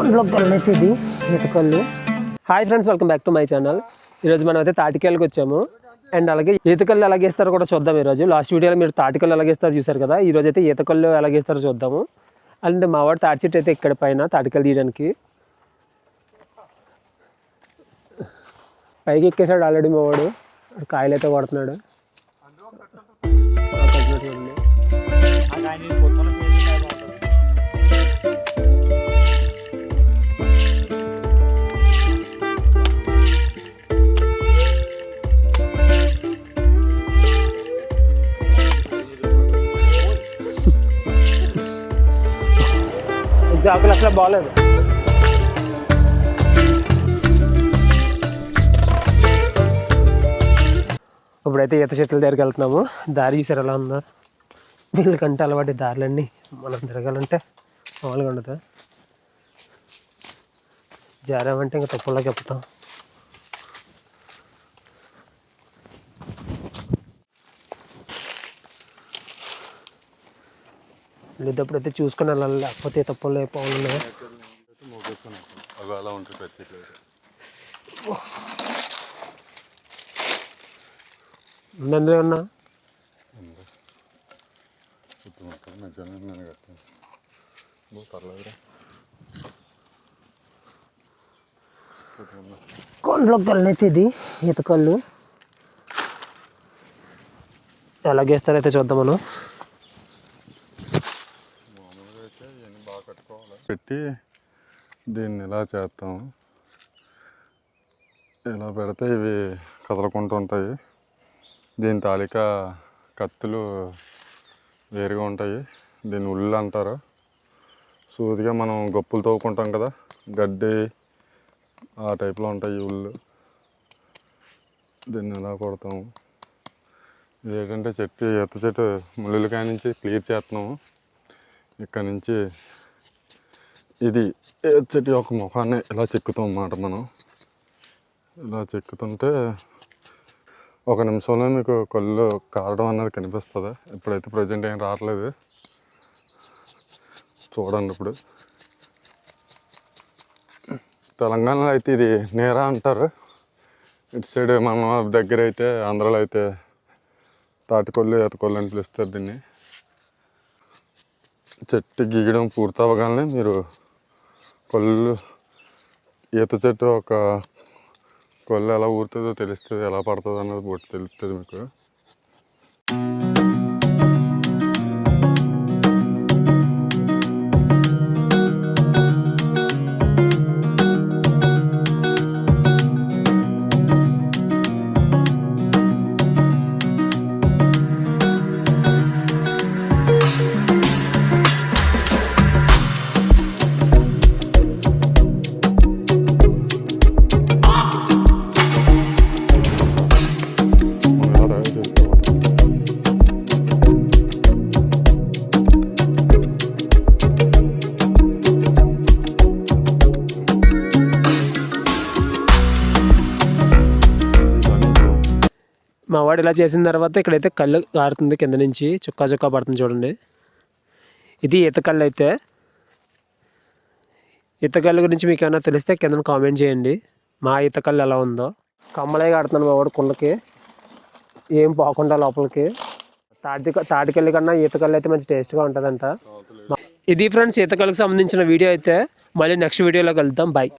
కొండలో కళ్ళు ఇది hi friends welcome back to my channel ఈరోజు మనం అయితే తాటికాయలకు వచ్చాము. అండ్ అలాగే ఈతకల్లు ఎలాగేస్తారో కూడా చూద్దాం ఈరోజు. లాస్ట్ వీడియోలో మీరు తాటికల్లు ఎలాగేస్తారో చూసారు కదా. ఈరోజు అయితే ఈతకల్లు ఎలాగేస్తారో చూద్దాము. అండ్ మా వాడు తాటి చెట్టు అయితే ఇక్కడ పైన తాటికల్లు తీయడానికి. పైకి ఎక్కేసాడు ఆల్రెడీ మావాడు వాడు. కాయలు అయితే కొడుతున్నాడు జాకులు అసలు బాగాలేదు ఇప్పుడైతే ఈత చెట్ల దగ్గరికి వెళ్తున్నాము. దారి చూసారు ఎలా ఉందో? వీళ్ళకంటే అలవాటు దారులన్నీ. మనం తిరగాలంటే మామూలుగా ఉండదు. జారామంటే ఇంకా తప్పుల్లోకి చెప్తాం వెళ్ళేటప్పుడైతే చూసుకొని వెళ్ళాలి లేకపోతే తప్పుల్లో పోవాలి అవి అలా ఉంటాయి ఉందండి కొండలో కళ్ళు అయితే ఇది ఈత కళ్ళు. ఎలాగేస్తారైతే చూద్దాం మనం మామూలుగా అయితే ఇవన్నీ బాగా కట్టుకోవాలి పెట్టి దీన్ని ఇలా చేస్తాము ఇలా పెడితే ఇవి కదలకుంటూ ఉంటాయి. దీని తాలిక కత్తులు వేరుగా ఉంటాయి. దీన్ని ఉల్లు అంటారు. సూదిగా మనం గొప్పులు తవ్వుకుంటాం కదా గడ్డి ఆ టైప్లో ఉంటాయి ఉళ్ళు ఉల్లు. దీన్ని ఎలా కొడతాము ఇది ఏంటంటే చెట్టు ఎత్త చెట్టు ముళ్ళుల కాడ నుంచి క్లియర్ చేస్తున్నాము ఇక్కడ నుంచి ఇది ఏ చెట్టు యొక్క ముఖాన్ని ఇలా చెక్కుతాం అన్నమాట మనం. ఇలా చెక్కుతుంటే ఒక నిమిషంలో మీకు కళ్ళు కారడం అనేది కనిపిస్తుంది. ఇప్పుడైతే ప్రజెంట్ ఏం రావట్లేదు. చూడండి ఇప్పుడు. తెలంగాణలో అయితే ఇది నేరా అంటారు. ఇటు సైడ్ మన దగ్గర అయితే ఆంధ్రాలో అయితే తాటికొల్లు ఎతకొల్లు అని పిలుస్తారు దీన్ని. చెట్టు గీయడం పూర్తి అవ్వగానే మీరు కొల్లు ఈత చెట్టు ఒక కొల్లు ఎలా ఊరుతుందో తెలుస్తుంది ఎలా పడుతుందో అన్నది తెలుస్తుంది మీకు. మా వాడు ఇలా చేసిన తర్వాత ఇక్కడైతే కళ్ళు కారుతుంది కింద నుంచి చుక్కా చుక్కా పడుతుంది చూడండి. ఇది ఈత కళ్ళు అయితే. ఈత కళ్ళు గురించి మీకు ఏమైనా తెలిస్తే కింద కామెంట్ చేయండి. మా ఈత కళ్ళు ఎలా ఉందో. కమ్మలే కడుతున్నాను మా వాడు కుండకి. ఏం పోకుండా లోపలికి. తాటి తాటికల్లి కన్నా ఈత కళ్ళు అయితే మంచి టేస్ట్గా ఉంటుందంట. ఇది ఫ్రెండ్స్ ఈత కళ్ళకి సంబంధించిన వీడియో అయితే మళ్ళీ నెక్స్ట్ వీడియోలో కలుద్దాం బాయ్